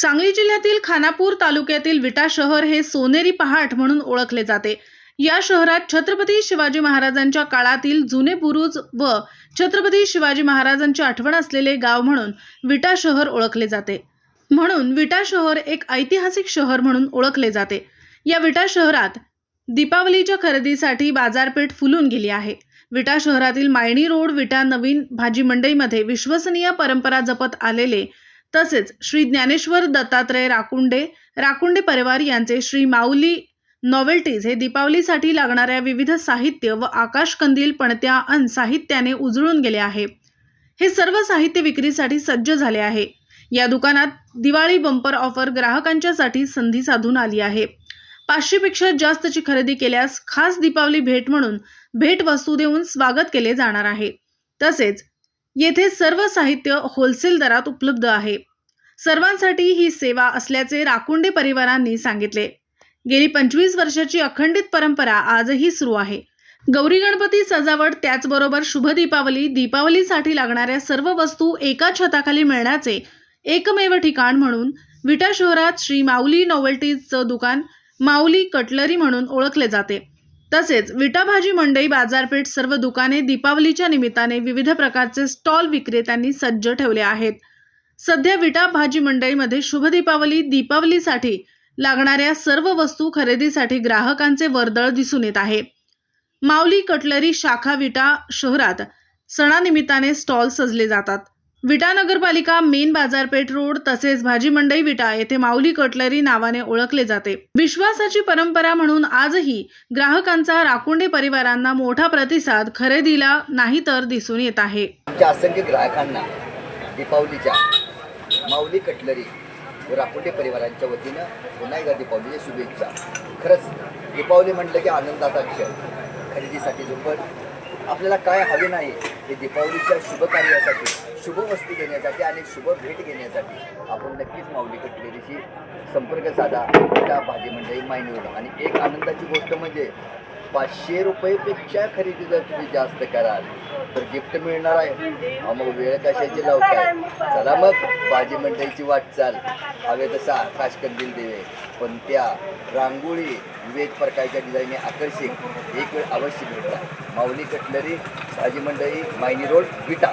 सांगली जिल्ह्यातील खानापूर तालुक्यातील विटा शहर हे सोनेरी पहाट म्हणून ओळखले जाते. या शहरात छत्रपती शिवाजी महाराजांच्या काळातील जुने बुरुज व छत्रपती शिवाजी महाराजांची आठवण असलेले गाव म्हणून विटा शहर ओळखले जाते. म्हणून विटा शहर एक ऐतिहासिक शहर म्हणून ओळखले जाते. या विटा शहरात दीपावलीच्या खरेदीसाठी बाजारपेठ फुलून गेली आहे. विटा शहरातील मायणी रोड विटा नवीन भाजी मंडईमध्ये विश्वसनीय परंपरा जपत आलेले तसेच श्री ज्ञानेश्वर दत्तात्रय राकुंडे राकुंडे परिवार यांचे श्री माऊली नॉवेल्टीज हे दीपावलीसाठी लागणाऱ्या विविध साहित्य व आकाशकंदील पणत्या अन साहित्याने उजळून गेले आहे. हे सर्व साहित्य विक्रीसाठी सज्ज झाले आहे. या दुकानात दिवाळी बंपर ऑफर ग्राहकांच्यासाठी संधी साधून आली आहे. पाचशेपेक्षा जास्तची खरेदी केल्यास खास दीपावली भेट म्हणून भेट वस्तू देऊन स्वागत केले जाणार आहे. तसेच येथे सर्व साहित्य होलसेल दरात उपलब्ध आहे. सर्वांसाठी ही सेवा असल्याचे राकुंडे परिवारांनी सांगितले. गेली पंचवीस वर्षाची अखंडित परंपरा आजही सुरू आहे. गौरी गणपती सजावट त्याचबरोबर शुभ दीपावली दीपावलीसाठी लागणाऱ्या सर्व वस्तू एका छताखाली मिळण्याचे एकमेव ठिकाण म्हणून विटा शहरात श्री माऊली नॉवेल्टीजचं दुकान माऊली कटलरी म्हणून ओळखले जाते. तसेच विटा भाजी मंडई बाजारपेठ सर्व दुकाने दीपावलीच्या निमित्ताने विविध प्रकारचे स्टॉल विक्रेत्यांनी सज्ज ठेवले आहेत. सध्या विटा भाजी मंडईमध्ये शुभ दीपावली दीपावलीसाठी लागणाऱ्या सर्व वस्तू खरेदीसाठी ग्राहकांचे वर्दळ दिसून येत आहे. माऊली कटलरी शाखा विटा शहरात सणानिमित्ताने स्टॉल सजले जातात. विटा नगरपालिका मेन बाजारपेठ रोड तसेच भाजी मंडई विटा येथे माऊली कटलरी नावाने ओळखले जाते. विश्वासाची परंपरा म्हणून आजही ग्राहकांचा राकुंडे परिवारांना मोठा प्रतिसाद खरेदीला नाही तर दिसून येत आहे. असंख्य ग्राहकांना दीपावलीच्या माऊली कटलरी व राकुंडे परिवारांच्या वतीनं पुन्हा एकदा दीपावलीच्या शुभेच्छा. खरंच दीपावली म्हटलं की आनंदाचा क्षण. खरेदीसाठी झुंबड आपल्याला काय हवे नाही हे दीपावलीच्या शुभकार्यासाठी शुभ वस्तू घेण्यासाठी आणि शुभ भेट घेण्यासाठी आपण नक्कीच माऊली कटलेरीशी संपर्क साधा. त्या भाजी मंडळी मायनीवर. आणि एक आनंदाची गोष्ट म्हणजे पाचशे रुपयेपेक्षा खरेदी जर तुम्ही जास्त कराल तर गिफ्ट मिळणार आहे. मग वेळ कशाची लावताय? चला मग भाजी मंडईची वाटचाल. हवे तसा आकाश कंदील देवे पण त्या रांगोळी विविध प्रकारच्या डिझाईन आकर्षित. एक वेळ अवश्य भेटतात माऊली कटलरी भाजी मंडई मायनी रोड विटा.